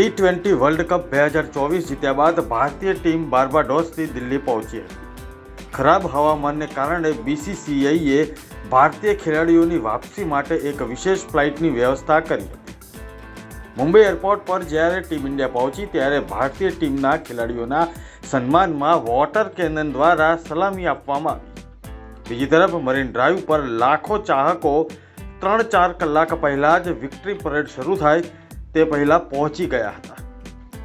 T twenty world cup બે હજાર ચોવીસ જીત્યા બાદ ભારતીય ટીમ બાર્બાડોસથી દિલ્હી પહોંચી હતી. ખરાબ હવામાનને કારણે બીસીસીઆઈએ ભારતીય ખેલાડીઓની વાપસી માટે એક વિશેષ ફ્લાઇટની વ્યવસ્થા કરી હતી. મુંબઈ એરપોર્ટ પર જ્યારે ટીમ ઇન્ડિયા પહોંચી ત્યારે ભારતીય ટીમના ખેલાડીઓના સન્માનમાં વોટર કેનન દ્વારા સલામી આપવામાં આવી. બીજી તરફ મરીન ડ્રાઈવ પર લાખો ચાહકો ત્રણ ચાર કલાક પહેલાં જ વિક્ટરી પરેડ શરૂ થાય તે પહેલાં પહોંચી ગયા હતા.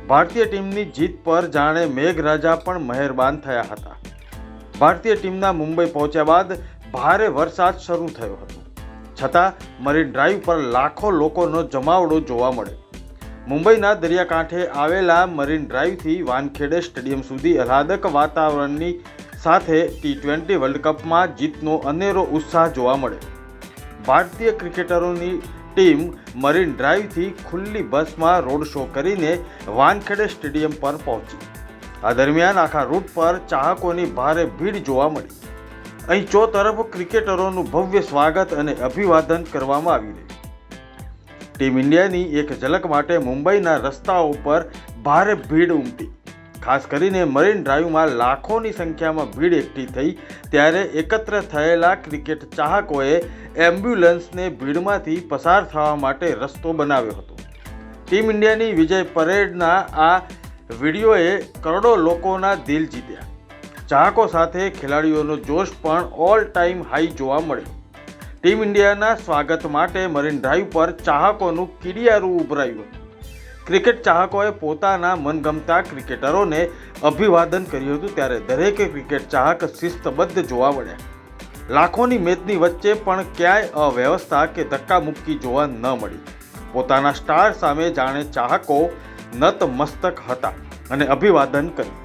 ભારતીય ટીમની જીત પર જાણે મેઘરાજા પણ મહેરબાન થયા હતા. ભારતીય ટીમના મુંબઈ પહોંચ્યા બાદ ભારે વરસાદ શરૂ થયો હતો. છતાં, મરીન ડ્રાઈવ પર લાખો લોકોનો જમાવડો જોવા મળ્યો મુંબઈના દરિયાકાંઠે આવેલા મરીન ડ્રાઈવથી વાનખેડે સ્ટેડિયમ સુધી આહલાદક વાતાવરણની સાથે ટી ટ્વેન્ટી વર્લ્ડ કપમાં જીતનો અનેરો ઉત્સાહ જોવા મળ્યો ભારતીય ક્રિકેટરોની ટીમ મરીન ડ્રાઈવથી ખુલ્લી બસમાં રોડ શો કરીને વાનખેડે સ્ટેડિયમ પર પહોંચી. આ દરમિયાન આખા રૂટ પર ચાહકોની ભારે ભીડ જોવા મળી. અહીં ચો તરફ ક્રિકેટરોનું ભવ્ય સ્વાગત અને અભિવાદન કરવામાં આવી રહ્યું. ટીમ ઇન્ડિયાની એક ઝલક માટે મુંબઈના રસ્તાઓ પર ભારે ભીડ ઉમટી. ખાસ કરીને મરીન ડ્રાઈવમાં લાખોની સંખ્યામાં ભીડ એકઠી થઈ ત્યારે એકત્ર થયેલા ક્રિકેટ ચાહકોએ એમ્બ્યુલન્સને ભીડમાંથી પસાર થવા માટે રસ્તો બનાવ્યો હતો. ટીમ ઇન્ડિયાની વિજય પરેડના આ વિડીયોએ કરોડો લોકોના દિલ જીત્યા. ચાહકો સાથે ખેલાડીઓનો જોશ પણ ઓલ ટાઈમ હાઈ જોવા મળ્યો. ટીમ ઇન્ડિયાના સ્વાગત માટે મરીન ડ્રાઈવ પર ચાહકોનું કીડિયારું ઉભરાયું હતું. ક્રિકેટ ચાહકોએ પોતાના મનગમતા ક્રિકેટરોને અભિવાદન કર્યું હતું ત્યારે દરેક ક્રિકેટ ચાહક શિસ્તબદ્ધ જોવા મળ્યા. લાખોની મેચની વચ્ચે પણ ક્યાંય અવ્યવસ્થા કે ધક્કામુક્કી જોવા ન મળી. પોતાના સ્ટાર સામે જાણે ચાહકો નતમસ્તક હતા અને અભિવાદન કર્યું.